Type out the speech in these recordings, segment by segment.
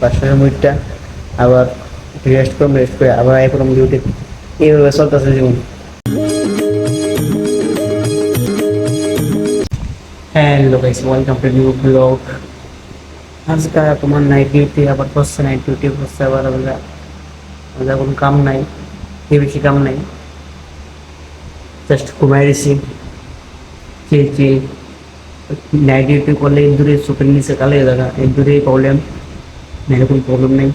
পাঁচটার মুড়িটা আবার রেস্ট করুন রেস্ট করে আবার আয় করুন ডিউটি এইভাবে চলতেছে জীবন। Hello guys welcome to new blog আজকে তোমার নাইট ডিউটি আবার করছে নাইট ডিউটি করছে আবার আমরা। আমাদের কোনো কাম নাই, কি বেশি কাম নাই। জাস্ট ঘুমাই দিছি। খেয়েছি নাইট ডিউটি করলে দূরে চোখের নিচে কালে দেখা এই দূরে প্রবলেম কোনো প্রবলেম নেই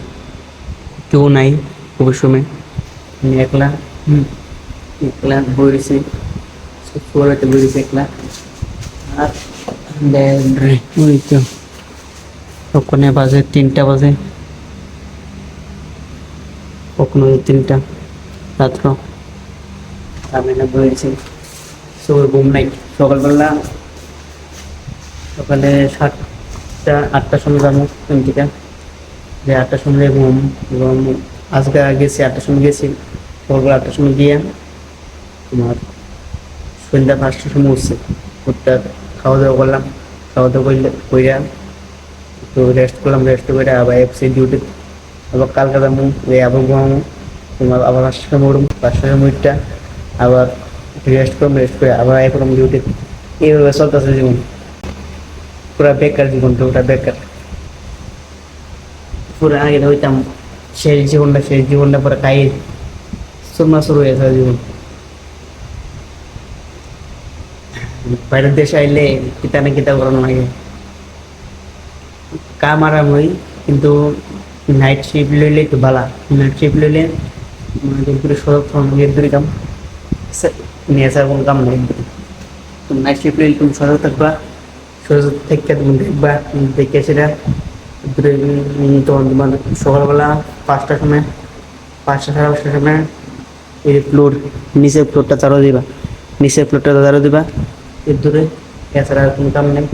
কেউ নাই খুবই সময় আমি একলা একলা বইরেছি শোয়াতে বইরেছি একলা আর ওই তো ওখানে বাজে তিনটা বাজে কখনো তিনটা রাত্র আমি না বলেছি সবাই ঘুম নাই সকালবেলা সকালে সাতটা আটটার সময় যাব এমটিটা যে আটটার সময় ঘুম এবং আজকে গেছি আটটার সময় গেছি সকালবেলা আটটার সময় গিয়ে তোমার সন্ধ্যা পাঁচটার সময় উঠছে। উঠটা খাওয়া দাওয়া করলাম। খাওয়া দাওয়া করলে, কইরা একটু রেস্ট করলাম রেস্ট করে আবার এফসি ডিউটি আবার কালকে যাব, এই আবার ঘুমাবো। তোমার আবার পাঁচটার সময় উঠবো, পাঁচটার সময় উঠটা আবার রেস্ট করলাম রেস্ট করে আবার করলাম ডিউটি এইভাবে চলতেছে জীবন। পুরা বেকার জীবনটা, ওটা বেকার। পুরো আগে হইতাম শেষ জীবনটা শেষ জীবনটা পুরো খাই সুরমা শুরু হয়েছে জীবন। বাইরের দেশে আইলে কিতা না কিতা করানো লাগে। কাম আরাম হই কিন্তু নাইট শিফট লইলে একটু ভালা নাইট শিফট লইলে সদর এর দূরে কাম। নিয়ে আসার কোনো কাম নাই। তুমি নাইট শিফট লইলে তুমি সজাগ থাকবা সজাগ থেকে তুমি দেখবা দেখে সেটা তোমার তোমার সকালবেলা পাঁচটার সময়, পাঁচটা সাড়ে পাঁচটার সময় এই ফ্লোর নিচের ফ্লোরটা চারো দিবা। নিচের ফ্লোরটা চারো দিবা, এর দূরে এছাড়া আর কোনো কাম নেই।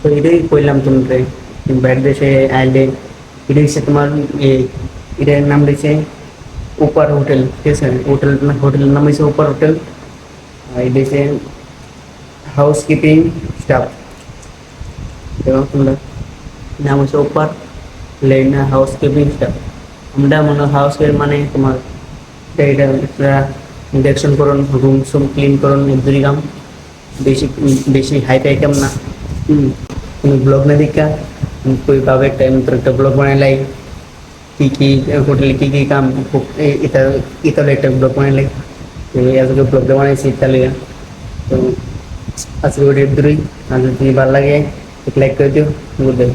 তো এটাই কইলাম তোমাকে। বাইরের দেশে আইলে এটা হচ্ছে তোমার এটার নাম রয়েছে উপার হোটেল, ঠিক আছে? হোটেল হোটেলের নাম হচ্ছে উপার হোটেল। এটা হচ্ছে হাউস কিপিং স্টাফ এবং তোমরা নাম হচ্ছে উপার লেনা হাউস কিপিং স্টাফ আমরা মনে হাউস কিপিং মানে তোমার এটা ইন্ডাকশন করুন রুম সুম ক্লিন করুন এগুলি কাম বেশি বেশি হাই ফাই কাম না হুম তুমি ব্লগ না দেখা কই ভাবে টাইম তোর একটা ব্লগ বানাই লাই কি কি হোটেলে কি কি কাম এ- এটা এটা একটা ব্লগ বানাই লাই তো আজকে ব্লগ বানাইছি তাহলে তো আজকে ভিডিও দূরই আর যদি ভালো লাগে এক লাইক করে দিও গুড বাই